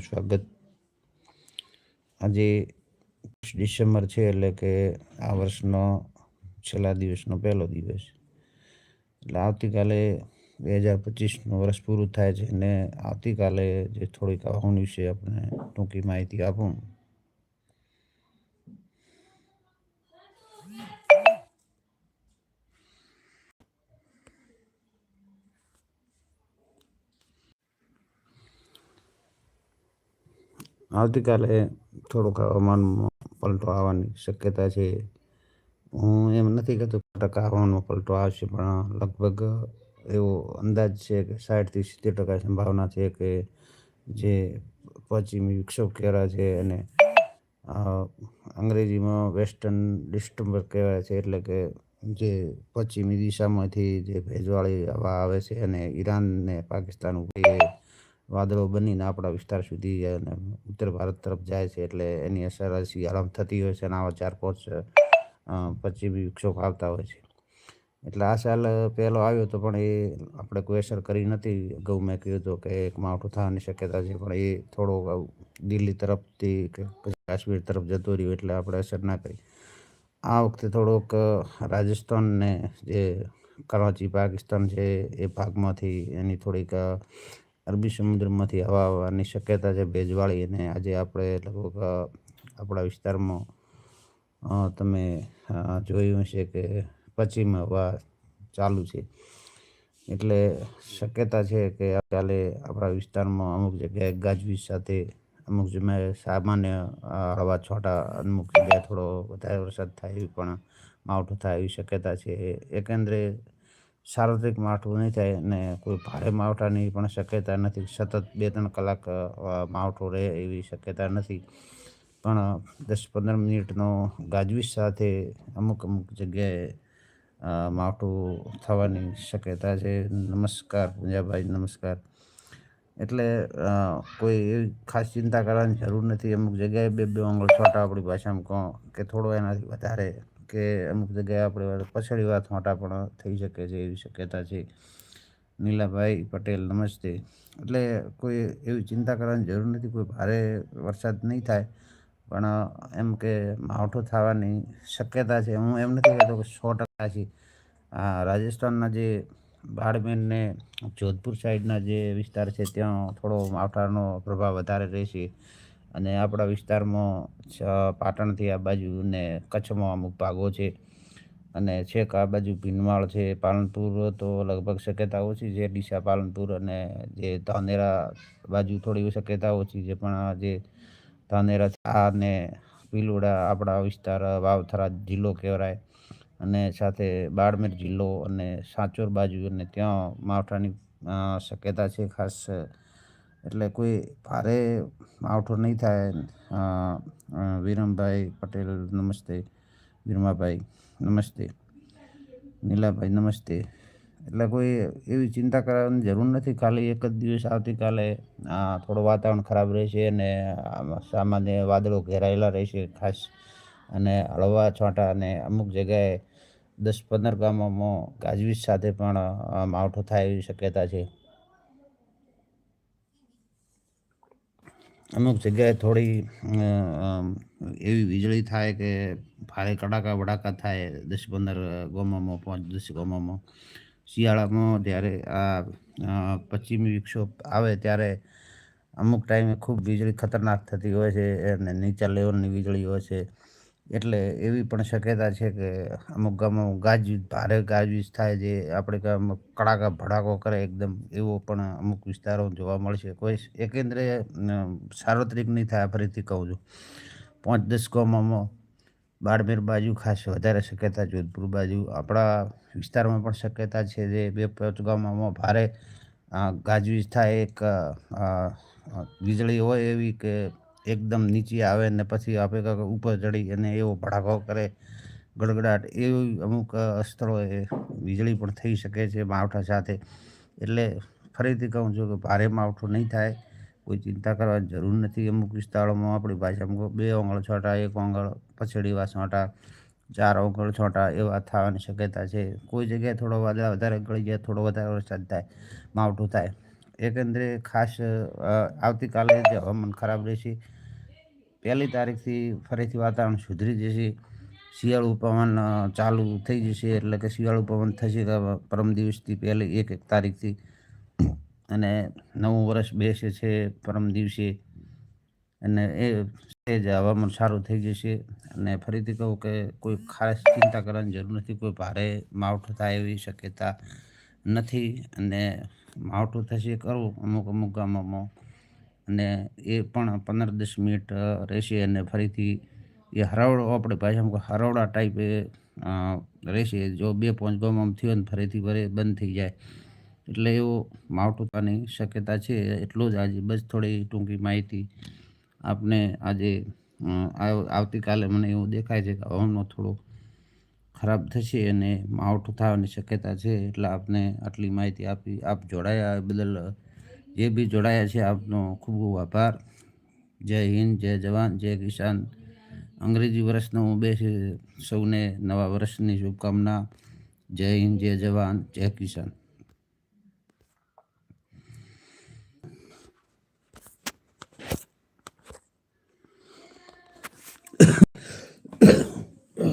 આપનું સ્વાગત. આજે ડિસેમ્બર છે એટલે કે આ વર્ષનો છેલ્લા દિવસનો પહેલો દિવસ. એટલે આવતીકાલે બે હજાર પચીસનું વર્ષ પૂરું થાય છે અને આવતીકાલે જે થોડીક હવામાન વિશે આપણે ટૂંકી માહિતી આપું. આવતીકાલે થોડુંક હવામાનમાં પલટો આવવાની શક્યતા છે. હું એમ નથી કહેતો ટકા હવામાનમાં પલટો આવશે, પણ લગભગ એવો અંદાજ છે કે સાઠથી સિત્તેર ટકા સંભાવના છે કે જે પશ્ચિમી વિક્ષોભ કહેવાય છે અને અંગ્રેજીમાં વેસ્ટર્ન ડિસ્ટમ્બર કહેવાય છે એટલે કે જે પશ્ચિમી દિશામાંથી જે ભેજવાળી હવા આવે છે અને ઈરાન ને પાકિસ્તાન ઉપર વાદળો બનીને આપણા વિસ્તાર સુધી અને ઉત્તર ભારત તરફ જાય છે એટલે એની અસર શિયાળામાં થતી હોય છે અને આવા ચાર પાંચ પશ્ચિમી વિક્ષોભ આવતા હોય છે. એટલે આ સાલ પહેલો આવ્યો તો પણ એ આપણે કોઈ અસર કરી નથી. અગાઉ મેં કહ્યું હતું કે એક માવઠું થવાની શક્યતા છે, પણ એ થોડો દિલ્હી તરફથી કે કાશ્મીર તરફ જતો રહ્યો એટલે આપણે અસર ના કરી. આ વખતે થોડોક રાજસ્થાનને જે કરાચી, પાકિસ્તાન છે એ ભાગમાંથી એની થોડીક અરબી સમુદ્રમાંથી હવા આવવાની શક્યતા છે ભેજવાળી અને આજે આપણે લગભગ આપણા વિસ્તારમાં તમે જોયું હશે કે પશ્ચિમ હવા ચાલુ છે. એટલે શક્યતા છે કે કાલે આપણા વિસ્તારમાં અમુક જગ્યાએ ગાજવીજ સાથે અમુક જગ્યાએ સામાન્ય હળવા છોટા અમુક જગ્યાએ થોડો વધારે વરસાદ થાય એવી પણ માવઠું થાય એવી શક્યતા છે. એકંદરે સાર્વત્રિક માવઠું નહીં થાય અને કોઈ ભારે માવઠાની પણ શક્યતા નથી. સતત બે ત્રણ કલાક માવઠું રહે એવી શક્યતા નથી. પણ દસ પંદર મિનિટનો ગાજવીજ સાથે અમુક અમુક જગ્યાએ માવઠું થવાની શક્યતા છે. નમસ્કાર પૂંજાભાઈ, નમસ્કાર. એટલે કોઈ એવી ખાસ ચિંતા કરવાની જરૂર નથી. અમુક જગ્યાએ બે બે આંગળ છોટા આપણી ભાષામાં કહો કે થોડો એનાથી વધારે કે અમુક જગ્યાએ આપણે પછાડી વાત મોટા પણ થઈ શકે છે એવી શક્યતા છે. નીલાભાઈ પટેલ, નમસ્તે. એટલે કોઈ એવી ચિંતા કરવાની જરૂર નથી, કોઈ ભારે વરસાદ નહીં થાય, પણ એમ કે માવઠું થવાની શક્યતા છે. હું એમ નથી કહેતો કે સો ટકા છે. રાજસ્થાનના જે બાડમેર ને જોધપુર સાઈડના જે વિસ્તાર છે, ત્યાં થોડો માવઠાનો પ્રભાવ વધારે રહેશે. અને આપણા વિસ્તારમાં પાટણથી આ બાજુ ને કચ્છમાં અમુક ભાગો છે. અને છેક આ બાજુ ભીનમાળ છે, પાલનપુર તો લગભગ શક્યતા ઓછી છે, ડીસા, પાલનપુર અને જે ધાનેરા બાજુ થોડી શક્યતા ઓછી છે. પણ જે ધાનેરા આ ને પીલુડા આપણા વિસ્તાર, વાવથરા જિલ્લો કહેવાય. અને સાથે બાડમેર જિલ્લો અને સાચોર બાજુ અને ત્યાં માવઠાની શક્યતા છે ખાસ. એટલે કોઈ ભારે માવઠો નહીં થાય. વિરમભાઈ પટેલ, નમસ્તે. વિરમાભાઈ, નમસ્તે. નીલાભાઈ, નમસ્તે. એટલે કોઈ એવી ચિંતા કરવાની જરૂર નથી. ખાલી એક જ દિવસ આવતીકાલે થોડું વાતાવરણ ખરાબ રહેશે અને સામાન્ય વાદળો ઘેરાયેલા રહેશે ખાસ. અને હળવા છાંટા અને અમુક જગ્યાએ દસ પંદર ગામોમાં ગાજવીજ સાથે પણ માવઠો થાય એવી શક્યતા છે. અમુક જગ્યાએ થોડી એવી વીજળી થાય કે ભારે કડાકા વડાકા થાય દસ પંદર ગોમામાં, પાંચ દસ ગોમામાં. શિયાળામાં જ્યારે આ પશ્ચિમી વિક્ષોભ આવે ત્યારે અમુક ટાઈમે ખૂબ વીજળી ખતરનાક થતી હોય છે અને નીચા લેવલની વીજળી હોય છે. એટલે એવી પણ શક્યતા છે કે અમુક ગામમાં ગાજવીજ, ભારે ગાજવીજ થાય જે આપણે ગામમાં કડાકા, ભડાકો કરે એકદમ, એવો પણ અમુક વિસ્તારો જોવા મળશે. કોઈ એકેન્દ્રે સાર્વત્રિક નહીં થાય ફરીથી કહું છું. પાંચ, દસ ગામોમાં બાડમેર બાજુ ખાસ વધારે શક્યતા, જોધપુર બાજુ. આપણા વિસ્તારમાં પણ શક્યતા છે જે બે, પાંચ ગામોમાં ભારે ગાજવીજ થાય. એક વીજળી હોય એવી કે એકદમ નીચે આવે ને પછી આપે ઉપર ચડી અને એવો ભડાકો કરે, ગડગડાટ એવી અમુક સ્થળોએ વીજળી પણ થઈ શકે છે માવઠા સાથે. એટલે ફરીથી કહું છું કે ભારે માવઠું નહીં થાય. કોઈ ચિંતા કરવાની જરૂર નથી. અમુક વિસ્તારોમાં આપણી ભાષામાં બે આંગળ છોટા, એક આંગળ પછડીવા છોટા, ચાર ઓંગળ છોટા એવા થવાની શક્યતા છે. કોઈ જગ્યાએ થોડો વાદળા વધારે ગળી જાય, થોડો વધારે વરસાદ થાય, માવઠું થાય. એકંદરે ખાસ આવતીકાલે જે હવામાન ખરાબ રહેશે. પહેલી તારીખથી ફરીથી વાતાવરણ સુધરી જશે. શિયાળુ પવન ચાલુ થઈ જશે એટલે કે શિયાળુ પવન થશે પરમ દિવસથી પહેલી એક એક તારીખથી. અને નવું વર્ષ બેસે છે પરમ દિવસે. અને એ જ હવામાન સારું થઈ જશે. અને ફરીથી કહું કે કોઈ ખાસ ચિંતા કરવાની જરૂર નથી. કોઈ ભારે માવઠું થાય એવી શક્યતા નથી અને માવઠું થશે કરવું અમુક અમુક ગામોમાં. અને એ પણ પંદર દસ મિનિટ રહેશે અને ફરીથી એ હરાવડો આપણે ભાષામાં હરાવડા ટાઈપે અ, રહેશે. જો બે પાંચ ગામમાં થયો ને ફરીથી ફરી બંધ થઈ જાય. એટલે એવો માવઠું થવાની શક્યતા છે. એટલું જ આજે બસ થોડી ટૂંકી માહિતી. આપને આજે આવતીકાલે મને એવું દેખાય છે કે હવામાન થોડું ખરાબ થશે અને માવઠું થવાની શક્યતા છે એટલે આપને આટલી માહિતી આપી. આપ જોડાયા બદલ, જે બી જોડાયા છે આપનો ખૂબ ખૂબ આભાર. જય હિન્દ, જય જવાન, જય કિસાન. અંગ્રેજી વર્ષનો હું બે સૌને નવા વર્ષની શુભકામના. જય હિન્દ, જય જવાન, જય કિસાન.